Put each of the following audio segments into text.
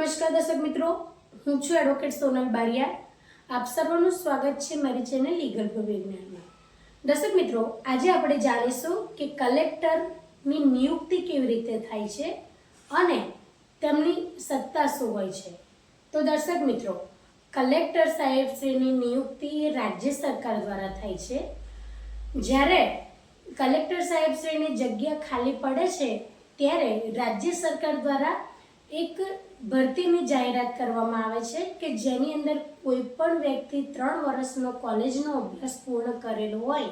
નમસ્કાર દર્શક મિત્રો, હું છું એડવોકેટ સોનલ બારિયા. આપ સર્વનું સ્વાગત છે મારી ચેનલ લીગલ વિજ્ઞાનમાં દર્શક મિત્રો, આજે આપણે જાણીશું કે કલેક્ટરની નિયુક્તિ કેવી રીતે થાય છે અને તેમની સત્તા શું હોય છે. તો દર્શક મિત્રો, કલેક્ટર સાહેબશ્રીની નિયુક્તિ રાજ્ય સરકાર દ્વારા થાય છે. જ્યારે કલેક્ટર સાહેબશ્રીની જગ્યા ખાલી પડે છે, ત્યારે રાજ્ય સરકાર દ્વારા એક ભરતીની જાહેરાત કરવામાં આવે છે કે જેની અંદર કોઈ પણ વ્યક્તિ ત્રણ વર્ષનો કોલેજનો અભ્યાસ પૂર્ણ કરેલો હોય,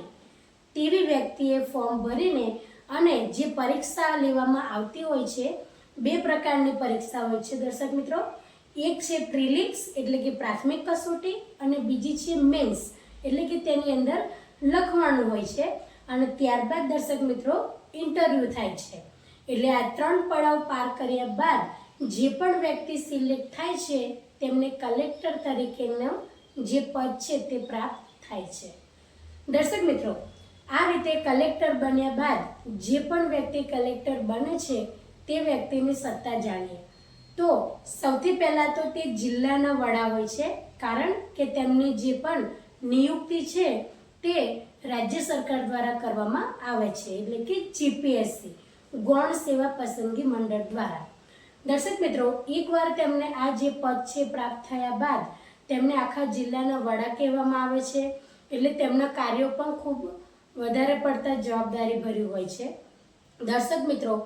તેવી વ્યક્તિએ ફોર્મ ભરીને અને જે પરીક્ષા લેવામાં આવતી હોય છે, બે પ્રકારની પરીક્ષા હોય છે. દર્શક મિત્રો, એક છે પ્રિલિમ્સ, એટલે કે પ્રાથમિક કસોટી, અને બીજી છે મેન્સ, એટલે કે તેની અંદર લખવાનું હોય છે. અને ત્યારબાદ દર્શક મિત્રો, ઇન્ટરવ્યૂ થાય છે. એટલે આ ત્રણ પડાવ પાર કર્યા બાદ જે પણ વ્યક્તિ સિલેક્ટ થાય છે, તેમને કલેક્ટર તરીકેનું જે પદ છે તે પ્રાપ્ત થાય છે. દર્શક મિત્રો, આ રીતે કલેક્ટર બન્યા બાદ જે પણ વ્યક્તિ કલેક્ટર બને છે, તે વ્યક્તિની સત્તા જાણીએ. તો સૌથી પહેલાં તો તે જિલ્લાના વડા હોય છે, કારણ કે તેમની જે પણ નિયુક્તિ છે, તે રાજ્ય સરકાર દ્વારા કરવામાં આવે છે, એટલે કે જીપીએસસી ગૌણ સેવા પસંદગી મંડળ દ્વારા. દર્શક મિત્રો, એકવાર તેમને આ જે પદ છે પ્રાપ્ત થયા બાદ તેમને આખા જિલ્લાના વડા કહેવામાં આવે છે. એટલે તેમના કાર્યો પણ ખૂબ વધારે પડતા જવાબદારી ભર્યું હોય છે. દર્શક મિત્રો,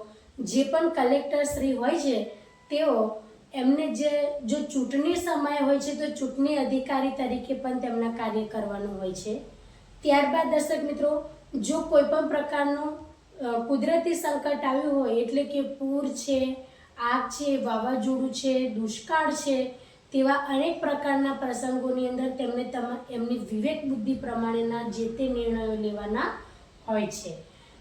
જે પણ કલેક્ટર શ્રી હોય છે, તેઓ એમને જે, જો ચૂંટણી સમય હોય છે, તો ચૂંટણી અધિકારી તરીકે પણ તેમના કાર્ય કરવાનું હોય છે. ત્યારબાદ દર્શક મિત્રો, જો કોઈ પણ પ્રકારનું કુદરતી સંકટ આવ્યું હોય, એટલે કે પૂર છે આગ છે, વાવાઝોડું છે, દુષ્કાળ છે, તેવા અનેક પ્રકારના પ્રસંગોની અંદર તેમને તમા, એમની વિવેક બુદ્ધિ પ્રમાણેના જે તે નિર્ણયો લેવાના હોય છે.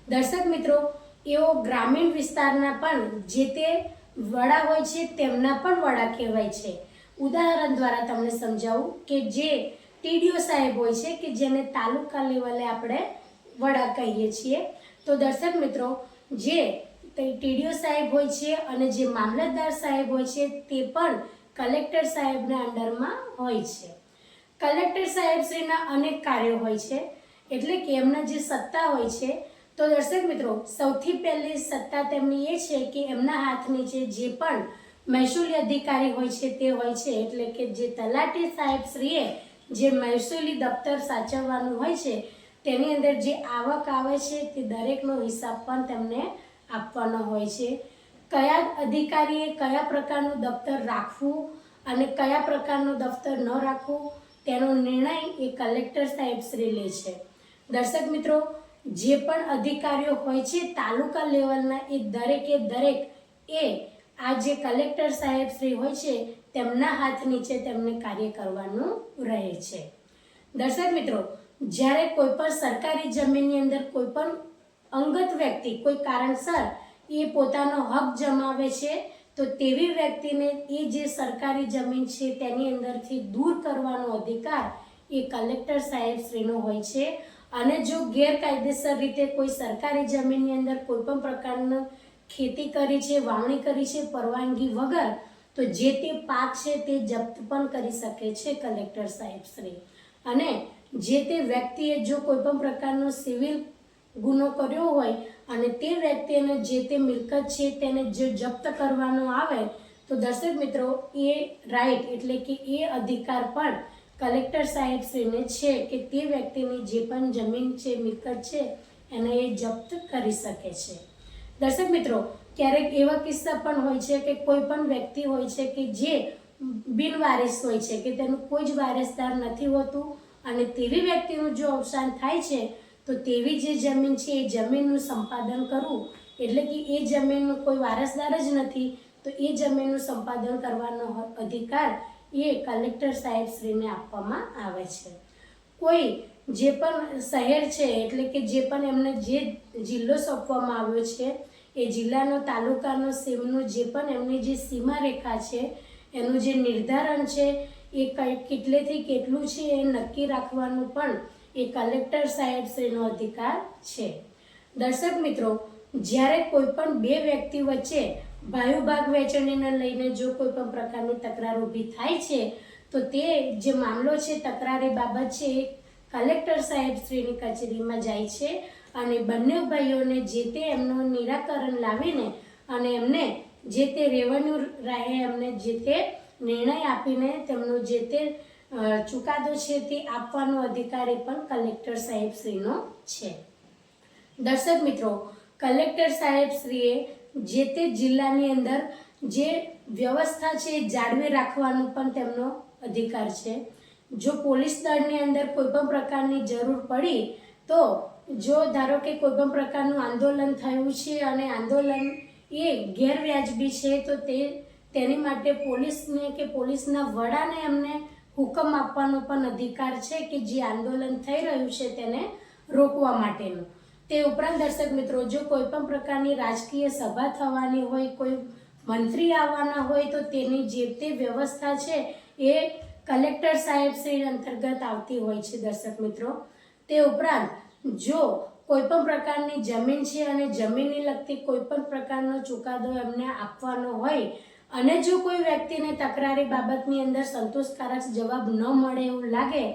દર્શક મિત્રો, એઓ ગ્રામીણ વિસ્તારના પણ જે તે વડા હોય છે, તેમના પણ વડા કહેવાય છે. ઉદાહરણ દ્વારા તમને સમજાવું કે જે ટીડીઓ સાહેબ હોય છે કે જેને તાલુકા લેવલે આપણે વડા કહીએ છીએ. તો દર્શક મિત્રો, જે ટીડીઓ સાહેબ હોય છે અને જે મામલતદાર સાહેબ હોય છે તે પણ કલેક્ટર સાહેબના અંડરમાં હોય છે. કલેક્ટર સાહેબશ્રીના અનેક કાર્યો હોય છે. એટલે કે એમના જે સત્તા હોય છે. તો દર્શક મિત્રો, સૌથી પહેલી સત્તા તેમની એ છે કે એમના હાથ નીચે જે પણ મહેસૂલી અધિકારી હોય છે તે હોય છે. એટલે કે જે તલાટી સાહેબશ્રીએ જે મહેસૂલી દફતર સાચવવાનું હોય છે, તેની અંદર જે આવક આવે છે તે દરેકનો હિસાબ પણ તેમને આપવાનો હોય છે. કયા અધિકારીએ કયા પ્રકારનું દફતર રાખવું અને કયા પ્રકારનું દફતર ન રાખવું તેનો નિર્ણય એ કલેક્ટર સાહેબ શ્રી લે છે. દર્શક મિત્રો, જે પણ અધિકારીઓ હોય છે તાલુકા લેવલના એ દરેકે દરેક એ આ જે કલેક્ટર સાહેબ શ્રી હોય છે તેમના હાથ નીચે તેમને કાર્ય કરવાનું રહે છે. દર્શક મિત્રો, જ્યારે કોઈ પણ સરકારી જમીનની અંદર કોઈ પણ અંગત વ્યક્તિ, કોઈ કારણસર એ પોતાનો હક જમાવે છે, તો તેવી વ્યક્તિને એ જે સરકારી જમીન છે તેની અંદરથી દૂર કરવાનો અધિકાર એ કલેક્ટર સાહેબ શ્રીનો હોય છે. અને જો ગેરકાયદેસર રીતે કોઈ સરકારી જમીનની અંદર કોઈ પણ પ્રકારનું ખેતી કરી છે, વાવણી કરી છે, પરવાનગી વગર, તો જે તે પાક છે તે જપ્ત પણ કરી શકે છે કલેક્ટર સાહેબ શ્રી. અને જે તે વ્યક્તિએ જો કોઈ પણ પ્રકારનો સિવિલ ગુનો કર્યો હોય અને તે વ્યક્તિને જે તે મિલકત છે તેને જો જપ્ત કરવાનો આવે, તો દર્શક મિત્રો, એ રાઈટ એટલે કે એ અધિકાર પણ કલેક્ટર સાહેબશ્રીને છે કે તે વ્યક્તિની જે પણ જમીન છે, મિલકત છે, એને એ જપ્ત કરી શકે છે. દર્શક મિત્રો, ક્યારેક એવા કિસ્સા પણ હોય છે કે કોઈ પણ વ્યક્તિ હોય છે કે જે બિનવારિસ હોય છે કે તેનું કોઈ જ વારસદાર નથી હોતું અને તેવી વ્યક્તિનું જો અવસાન થાય છે તો તેવી જે જમીન છે, એ જમીનનું સંપાદન કરવું એટલે કે એ જમીનનું કોઈ વારસદાર જ નથી, તો એ જમીનનું સંપાદન કરવાનો અધિકાર એ કલેક્ટર સાહેબશ્રીને આપવામાં આવે છે. કોઈ જે પણ શહેર છે, એટલે કે જે પણ એમને જે જિલ્લો સોંપવામાં આવ્યો છે, એ જિલ્લાનો, તાલુકાનો, સીમનો જે પણ એમની જે સીમારેખા છે, એનું જે નિર્ધારણ છે, એ કેટલેથી કેટલું છે, એ નક્કી રાખવાનું પણ એ કલેક્ટર સાહેબશ્રીનો અધિકાર છે. દર્શક મિત્રો, જ્યારે કોઈ પણ બે વ્યક્તિ વચ્ચે ભાયુ ભાગ વેચણીને લઈને જો કોઈ પણ પ્રકારની તકરાર ઊભી થાય છે, તો તે જે મામલો છે, તકરારી બાબત છે, એ કલેક્ટર સાહેબ શ્રીની કચેરીમાં જાય છે અને બંને ભાઈઓને જે તે એમનું નિરાકરણ લાવીને અને એમને જે તે રેવન્યુ રાહે એમને જે તે નિર્ણય આપીને તેમનું જે તે ચુકાદો છે તે આપવાનો અધિકાર એ પણ કલેક્ટર સાહેબ શ્રીનો છે. દર્શક મિત્રો, કલેક્ટર સાહેબ શ્રીએ જે તે જિલ્લાની અંદર જે વ્યવસ્થા છે એ જાળવી રાખવાનો પણ તેમનો અધિકાર છે. જો પોલીસ દળની અંદર કોઈ પણ પ્રકારની જરૂર પડી, તો જો ધારો કે કોઈ પણ પ્રકારનું આંદોલન થયું છે અને આંદોલન એ ગેરવ્યાજબી છે, તો તે તેની માટે પોલીસને કે પોલીસના વડાને એમને હુકમ આપવાનો પણ અધિકાર છે કે જે આંદોલન થઈ રહ્યું છે તેને રોકવા માટેનું. તે ઉપરાંત દર્શક મિત્રો, જો કોઈ પણ પ્રકારની રાજકીય સભા થવાની હોય, કોઈ મંત્રી આવવાના હોય, તો તેની જે તે વ્યવસ્થા છે એ કલેક્ટર સાહેબ શ્રી અંતર્ગત આવતી હોય છે દર્શક મિત્રો. તે ઉપરાંત જો કોઈ પણ પ્રકારની જમીન છે અને જમીનને લગતી કોઈ પણ પ્રકારનો ચુકાદો એમને આપવાનો હોય અને જો કોઈ વ્યક્તિને તકરારી બાબતની અંદર સંતોષકારક જવાબ ન મળે એવું લાગે,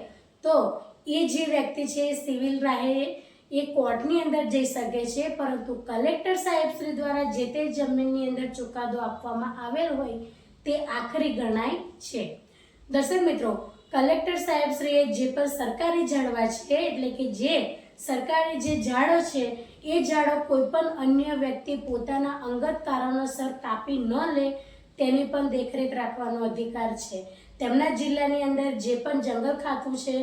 તો એ જે વ્યક્તિ છે એ સિવિલ રાહે એ કોર્ટની અંદર જઈ શકે છે, પરંતુ કલેક્ટર સાહેબ શ્રી દ્વારા જે તે જમીનની અંદર ચુકાદો આપવામાં આવેલ હોય, તે આખરી ગણાય છે. દર્શક મિત્રો, કલેક્ટર સાહેબ શ્રીએ જે પણ સરકારી ઝાડવા છે, એટલે કે જે સરકારી જે ઝાડો છે, એ ઝાડો કોઈ પણ અન્ય વ્યક્તિ પોતાના અંગત કારણોસર કાપી ન લે તેની પણ દેખરેખ રાખવાનો અધિકાર છે. તેમના જિલ્લાની અંદર જે પણ જંગલ ખાતું છે,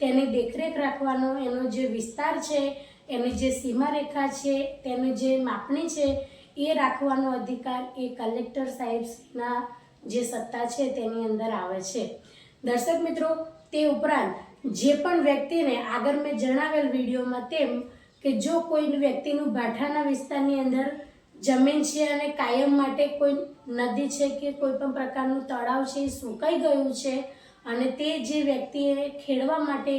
તેની દેખરેખ રાખવાનો, એનો જે વિસ્તાર છે, એની જે સીમારેખા છે, તેની જે માપણી છે, એ રાખવાનો અધિકાર એ કલેક્ટર સાહેબના જે સત્તા છે, તેની અંદર આવે છે. દર્શક મિત્રો, તે ઉપરાંત જે પણ વ્યક્તિને આગળ મેં જણાવેલ વિડીયોમાં તેમ કે જો કોઈ વ્યક્તિનું ભાઠાના વિસ્તારની અંદર જમીન છે અને કાયમ માટે કોઈ નદી છે કે કોઈ પણ પ્રકારનું તળાવ છે એ સુકાઈ ગયું છે અને તે જે વ્યક્તિએ ખેડવા માટે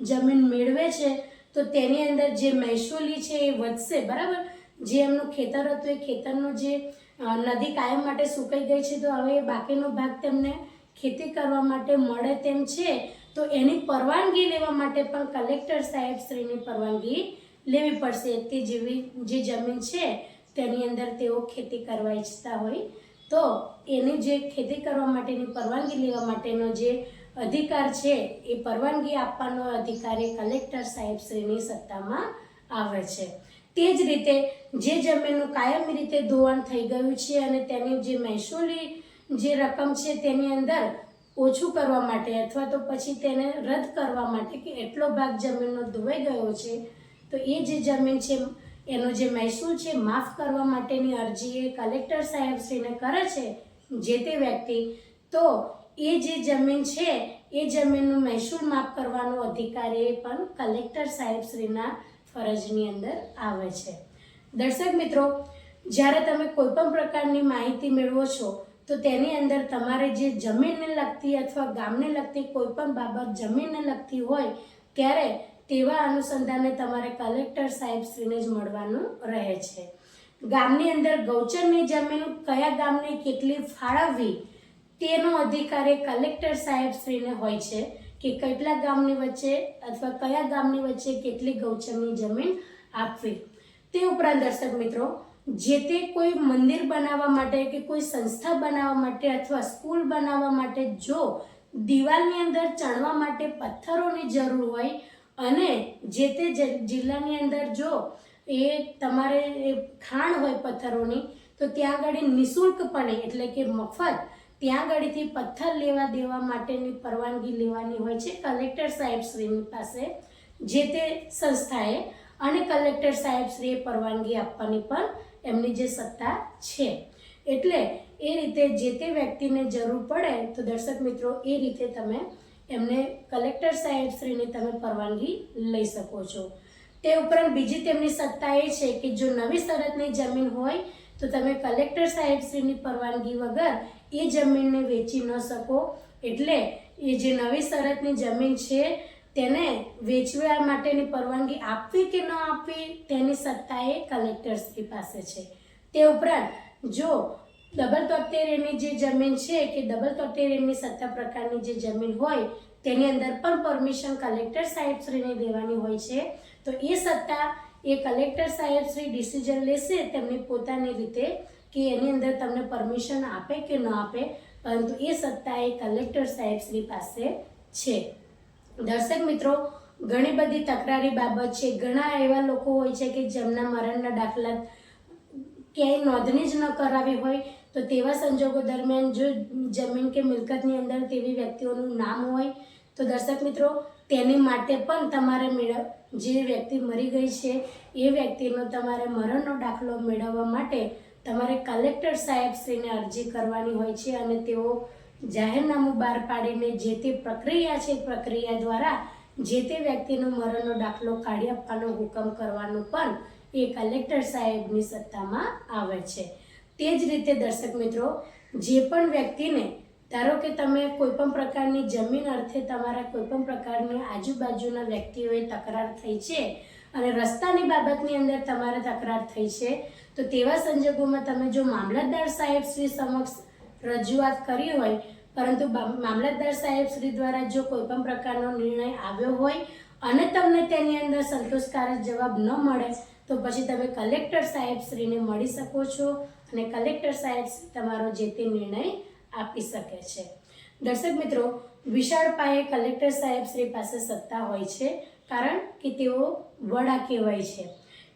જમીન મેળવે છે, તો તેની અંદર જે મહેસૂલી છે એ વધશે, બરાબર? જે એમનું ખેતર હતું, એ ખેતરનું જે નદી કાયમ માટે સુકાઈ ગઈ છે, તો હવે એ બાકીનો ભાગ તેમને ખેતી કરવા માટે મળે તેમ છે, તો એની પરવાનગી લેવા માટે પણ કલેક્ટર સાહેબ શ્રીની પરવાનગી લેવી પડશે. તે જેવી જે જમીન છે તેની અંદર તેઓ ખેતી કરવા ઈચ્છતા હોય, તો એની જે ખેતી કરવા માટેની પરવાનગી લેવા માટેનો જે અધિકાર છે, એ પરવાનગી આપવાનો અધિકાર એ કલેક્ટર સાહેબ શ્રીની સત્તામાં આવે છે. તે જ રીતે જે જમીનનું કાયમી રીતે ધોવાણ થઈ ગયું છે અને તેની જે મહેસૂલી જે રકમ છે તેની અંદર ઓછું કરવા માટે અથવા તો પછી તેને રદ કરવા માટે કે એટલો ભાગ જમીનનો ધોવાઈ ગયો છે, તો એ જે જમીન છે એનો જે મહેસૂલ છે, માફ કરવા માટેની અરજી એ કલેક્ટર સાહેબશ્રીને કરે છે, જે તે વ્યક્તિ. તો એ જે જમીન છે, એ જમીનનું મહેસૂલ માફ કરવાનો અધિકાર એ પણ કલેક્ટર સાહેબશ્રીના ફરજની અંદર આવે છે. દર્શક મિત્રો, જ્યારે તમે કોઈ પણ પ્રકારની માહિતી મેળવો છો, તો તેની અંદર તમારે જે જમીનને લગતી અથવા ગામને લગતી કોઈ પણ બાબત જમીનને લગતી હોય, ત્યારે તેવા અનુસંધાને તમારે કલેક્ટર સાહેબશ્રીને જ મળવાનું રહે છે. ગામની અંદર ગૌચરની જમીન કયા ગામને કેટલી ફાળવવી તેનો અધિકાર એ કલેક્ટર સાહેબશ્રીને હોય છે કે કેટલા ગામની વચ્ચે અથવા કયા ગામની વચ્ચે કેટલી ગૌચરની જમીન આપવી. તે ઉપરાંત દર્શક મિત્રો, જે તે કોઈ મંદિર બનાવવા માટે કે કોઈ સંસ્થા બનાવવા માટે અથવા સ્કૂલ બનાવવા માટે જો દિવાલની અંદર ચણવા માટે પથ્થરોની જરૂર હોય અને જે તે જિલ્લાની અંદર જો એ તમારે ખાણ હોય પથ્થરોની, તો ત્યાં આગળ નિઃશુલ્કપણે એટલે કે મફત ત્યાં આગળથી પથ્થર લેવા દેવા માટેની પરવાનગી લેવાની હોય છે કલેક્ટર સાહેબશ્રીની પાસે, જે તે સંસ્થાએ અને કલેક્ટર સાહેબશ્રીએ પરવાનગી આપવાની પણ એમની જે સત્તા છે. એટલે એ રીતે જે તે વ્યક્તિને જરૂર પડે, તો દર્શક મિત્રો, એ રીતે તમે એમને કલેક્ટર સાહેબશ્રીની તમે પરવાનગી લઈ શકો છો. તે ઉપરાંત બીજી તેમની સત્તા એ છે કે જો નવી શરતની જમીન હોય, તો તમે કલેક્ટર સાહેબશ્રીની પરવાનગી વગર એ જમીનને વેચી ન શકો. એટલે એ જે નવી શરતની જમીન છે, તેને વેચવા માટેની પરવાનગી આપવી કે ન આપવી, તેની સત્તા એ કલેક્ટરશ્રી પાસે છે. તે ઉપરાંત જો ડબલ તોતેર જે જમીન છે કે ડબલ તોતેર એની સત્તા પ્રકારની જે જમીન હોય, તેની અંદર પણ પરમિશન કલેક્ટર સાહેબશ્રીને દેવાની હોય છે. તો એ સત્તા એ કલેક્ટર સાહેબશ્રી ડિસિઝન લેશે તેમની પોતાની રીતે કે એની અંદર તમને પરમિશન આપે કે ન આપે, પરંતુ એ સત્તા એ કલેક્ટર સાહેબશ્રી પાસે છે. દર્શક મિત્રો, ઘણી બધી તકરારી બાબત છે. ઘણા એવા લોકો હોય છે કે જેમના મરણના દાખલા ક્યાંય નોંધણી જ ન કરાવી હોય તો તેવા સંજોગો દરમિયાન જો જમીન કે મિલકતની અંદર તેવી વ્યક્તિઓનું નામ હોય, તો દર્શક મિત્રો, તેની માટે પણ તમારે મેળવ, જે વ્યક્તિ મરી ગઈ છે, એ વ્યક્તિનો તમારે મરણનો દાખલો મેળવવા માટે તમારે કલેક્ટર સાહેબશ્રીને અરજી કરવાની હોય છે અને તેઓ જાહેરનામું બહાર પાડીને જે તે પ્રક્રિયા છે, પ્રક્રિયા દ્વારા જે તે વ્યક્તિનો મરણનો દાખલો કાઢી આપવાનો હુકમ કરવાનું પણ એ કલેક્ટર સાહેબની સત્તામાં આવે છે. તે જ રીતે દર્શક મિત્રો, જે પણ વ્યક્તિને, ધારો કે તમે કોઈપણ પ્રકારની જમીન અર્થે તમારા કોઈ પણ પ્રકારની આજુબાજુના વ્યક્તિઓએ તકરાર થઈ છે અને રસ્તાની બાબતની અંદર તમારે તકરાર થઈ છે, તો તેવા સંજોગોમાં તમે જો મામલતદાર સાહેબ શ્રી સમક્ષ રજૂઆત કરી હોય, પરંતુ મામલતદાર સાહેબ શ્રી દ્વારા જો કોઈપણ પ્રકારનો નિર્ણય આવ્યો હોય અને તમને તેની અંદર સંતોષકારક જવાબ ન મળે, તો પછી તમે કલેક્ટર સાહેબ શ્રીને મળી શકો છો અને કલેક્ટર સાહેબ તમારો જે તે નિર્ણય આપી શકે છે. દર્શક મિત્રો, વિશાળ પાયે કલેક્ટર સાહેબ શ્રી પાસે સત્તા હોય છે, કારણ કે તેઓ વડા કહેવાય છે.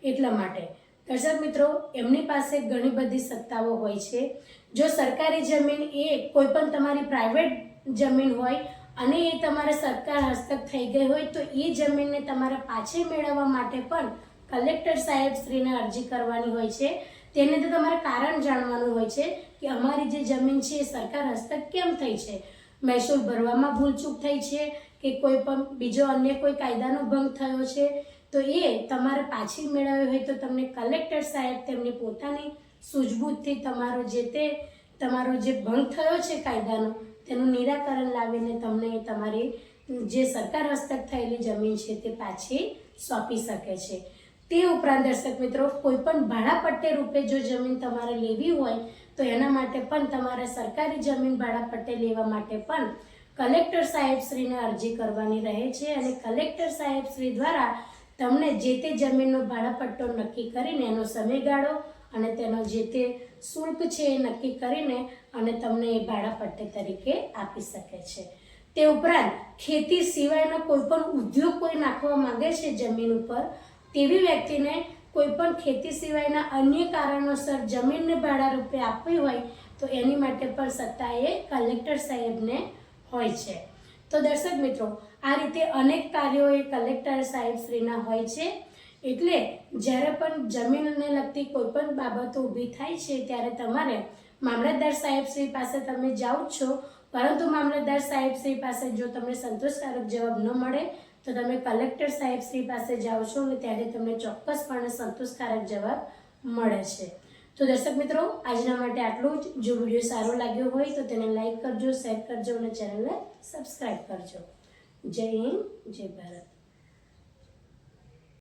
એટલા માટે દર્શક મિત્રો, એમની પાસે ઘણી બધી સત્તાઓ હોય છે. જો સરકારી જમીન એ કોઈ પણ તમારી પ્રાઇવેટ જમીન હોય અને એ તમારે સરકાર હસ્તક થઈ ગઈ હોય, તો એ જમીનને તમારે પાછી મેળવવા માટે પણ કલેક્ટર સાહેબ શ્રીને અરજી કરવાની હોય છે. તેને તો તમારે કારણ જાણવાનું હોય છે કે અમારી જે જમીન છે એ સરકાર હસ્તક કેમ થઈ છે? મહેસૂલ ભરવામાં ભૂલચૂક થઈ છે કે કોઈ પણ બીજો અન્ય કોઈ કાયદાનો ભંગ થયો છે? તો એ તમારે પાછી મેળવવી હોય તો તમને કલેક્ટર સાહેબ તેમની પોતાની સૂઝબૂઝથી તમારો જે તે, તમારો જે ભંગ થયો છે કાયદાનો, તેનું નિરાકરણ લાવીને તમને તમારી જે સરકાર હસ્તક થયેલી જમીન છે તે પાછી સોંપી શકે છે. તે ઉપરાંત દર્શક મિત્રો કોઈ પણ ભાડાપટ્ટે રૂપે જો જમીન તમારે લેવી હોય, તો એના માટે પણ તમારે સરકારી જમીન ભાડાપટ્ટે લેવા માટે પણ કલેક્ટર સાહેબશ્રીને અરજી કરવાની રહે છે અને કલેક્ટર સાહેબશ્રી દ્વારા તમને જે તે જમીનનો ભાડાપટ્ટો નક્કી કરીને એનો સમયગાળો અને તેનો જે તે શુલ્ક છે એ નક્કી કરીને અને તમને એ ભાડાપટ્ટે તરીકે આપી શકે છે. તે ઉપરાંત ખેતી સિવાયનો કોઈ પણ ઉદ્યોગ કોઈ નાખવા માંગે છે જમીન ઉપર તેવી વ્યક્તિને કોઈ પણ ખેતી સિવાયના અન્ય કારણોસર જમીનને ભાડા રૂપે આપવી હોય તો એની માટે પણ સત્તા એ કલેક્ટર સાહેબને હોય છે. તો દર્શક મિત્રો, આ રીતે અનેક કાર્યો એ કલેક્ટર સાહેબશ્રીના હોય છે. એટલે જ્યારે પણ જમીનને લગતી કોઈ પણ બાબતો ઊભી થાય છે, ત્યારે તમારે મામલતદાર સાહેબશ્રી પાસે તમે જાઓ છો. પરંતુ મામલતદાર સાહેબશ્રી પાસે જો તમને સંતોષકારક જવાબ ન મળે તો તમે કલેક્ટર સાહેબશ્રી પાસે જાઓ છો અને ત્યારે તમને ચોક્કસપણે સંતોષકારક જવાબ મળે છે. તો દર્શક મિત્રો, આજના માટે આટલું જ. જો વીડિયો સારો લાગ્યો હોય તો તેને લાઈક કરજો, શેર કરજો અને ચેનલને સબસ્ક્રાઈબ કરજો. જય હિન્દ, જય ભારત.